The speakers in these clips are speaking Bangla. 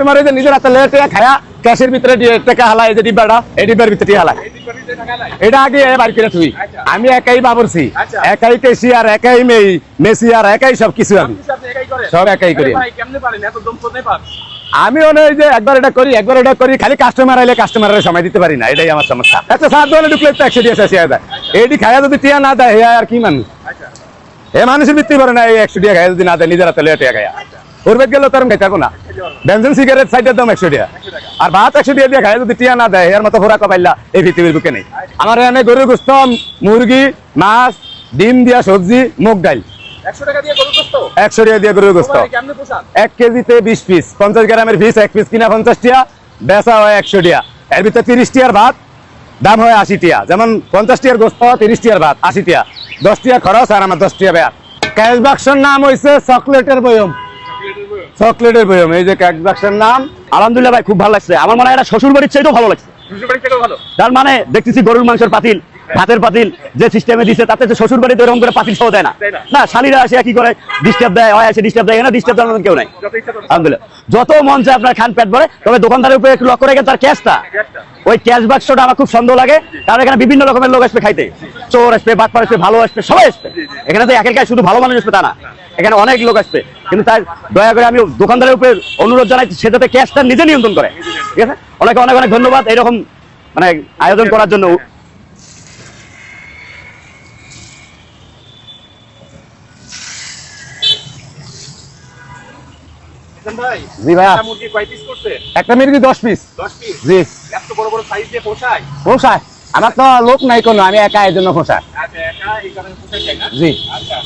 তোমার এই যে নিজের হাতে লেটে খায়া ক্যাশের ভিতরে টাকা হালা যে ডিব্বাটা এই ডিব্বার ভিতরে হালা এটা আগে বার করে তুই। আমি একাই বাবরছি। আচ্ছা। একাই কেসি একাই মেই মেসি একাই সব কিছু আমি। সব একাই করি। ভাই কেমনে পারেন? এত দম কোথায় পান? আমি মনে হয় যে একবার এটা করি একবার এটা করি খালি কাস্টমার আইলে কাস্টমারের সময় দিতে পারি না এটাই আমার সমস্যা। আচ্ছা সাত দোকানে ঢুকলে তো একশো দিয়ে শেষ হয়ে খায়া যদি টিয়া না দেয় আর কি মানুষ? আচ্ছা। এ মানুষের বৃত্তি করে না এই একশো টাকা খায় যদি না দেয় নিজের হাতে লেটে খায়া। করবে গেলে তার খাই থাকো না। সিগারেট সাইডের দাম একশো টাকা। আর ভাত একশো টাকা দিয়ে যদি টিয়া না দেয় এর মতো এই পৃথিবীর বুকে নেই। আমার এখানে গরুর গুস্ত মুরগি মাছ ডিম দিয়া সবজি মুগ ডাল। একশো টাকা দিয়ে গরুর গুস্ত? এক কেজিতে বিশ পিস পঞ্চাশ গ্রামের পিস এক পিস কিনা পঞ্চাশ টিয়া বেচা হয় একশো টিয়া। এর ভিতরে তিরিশ টিয়ার ভাত দাম হয় আশি টিয়া। যেমন পঞ্চাশ টিয়ার গোস্ত তিরিশ টিয়ার ভাত আশি টিয়া। দশ টিয়া খরচ আর আমার দশ টিয়া ক্যাশ বাক্সের নাম হয়েছে চকলেটের বয়ম। চকলেটের বয়ম এই যে ক্যাশ বাক্সের নাম। আলহামদুলিল্লাহ ভাই খুব ভালো লাগছে। আমার মনে হয় এটা শ্বশুর বাড়ির চাইতেও ভালো লাগছে। তার মানে দেখতেছি গরুর মাংসের পাতিল ভাতের পাতিল যে সিস্টেমে দিচ্ছে তাতে তো শ্বশুর বাড়িতে এরকম করে পাতিল সহ দেয় না। না। না শালিরা আসে কি করে ডিস্টার্ব দেয় হয় আসে ডিস্টার্ব দেয় এখানে ডিস্টার্ব দেওয়ার মতন কেউ নাই। যত আলহামদুলিল্লাহ। যত মন চায় আপনার খান পেট ভরে তবে দোকানদারের উপরে একটু লক্ষ্য রেখে তার ক্যাশটা ওই ক্যাশ বাক্সটা আমার খুব সন্দেহ লাগে কারণ এখানে বিভিন্ন রকমের লোক আসবে খাইতে। চোর আসবে বাটপার আসবে ভালো আসবে সবাই আসবে। এখানে তো একের গায়ে শুধু ভালো মানুষ আসবে তা না। এখানে অনেক লোক আসবে কিন্তু তাই দয়া করে আমি দোকানদারের উপরে অনুরোধ জানাই সে যাতে ক্যাশটা নিজে নিয়ন্ত্রণ করে। ঠিক আছে? অনেক অনেক অনেক ধন্যবাদ এরকম মানে আয়োজন করার জন্য। ভাই একটা মুরগি দশ পিস জি। পোষায়? আমার তো লোক নাই কোনো আমি একা এই জন্য পোষায়। আচ্ছা জি। আচ্ছা।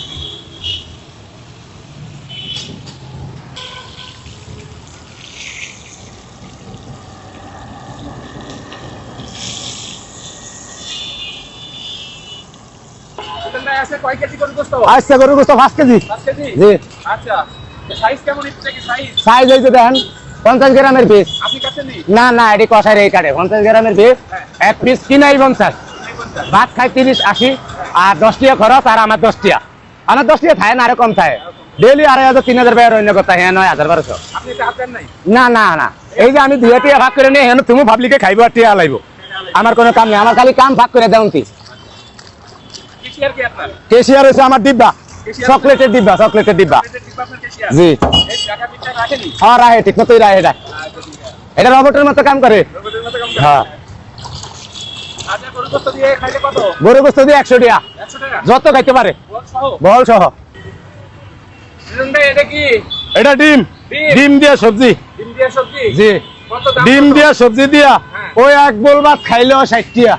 আজকে গরুর গোস্ত পাঁচ কেজি। জি। আচ্ছা সাইজ হয়েছে দেখেন পঞ্চাশ গ্রামের পিস না না এটি কষাই এই কাটে পঞ্চাশ গ্রামের পিস এক পিস কিনাই পঞ্চাশ? ভাত খাই তিরিশ আশি আর দশ টিয়া খরচ আর আমার দশ টিয়া আমার দশ টিয়া থাকে না আরও কম থাকে ডেলি আড়াই হাজার তিন হাজার টাকার অন্য কথা হ্যাঁ নয় হাজার বারোশো। না না না। এই যে আমি দুই টিয়া ভাগ করে নিয়ে হেন তুমি ভাবলিকে খাইবো আর টিয়া লাইব। আমার কোনো কাম নেই আমার খালি কাম ভাগ করে দেন কি কি শেয়ার কি আপনার কেশিয়ার হচ্ছে আমার ডিব্বা? চকলেটের ডিব্বা চকলেটের ডিব্বা। জি। হ্যাঁ রাহে ঠিক মতোই রাহে এটা আচ্ছা ঠিক এটা রবটের মতো কাম করে। হ্যাঁ। গরু গোস্ত দিয়ে একশো টাকা। যত খাইতে পারে। বল সহ। এটা ডিম। ডিম। দিয়ে সবজি। ডিম দিয়ে সবজি? জি। ডিম দিয়া সবজি দিয়া হ্যাঁ। ওই এক বোল ভাত খাইলেও ষাট টিয়া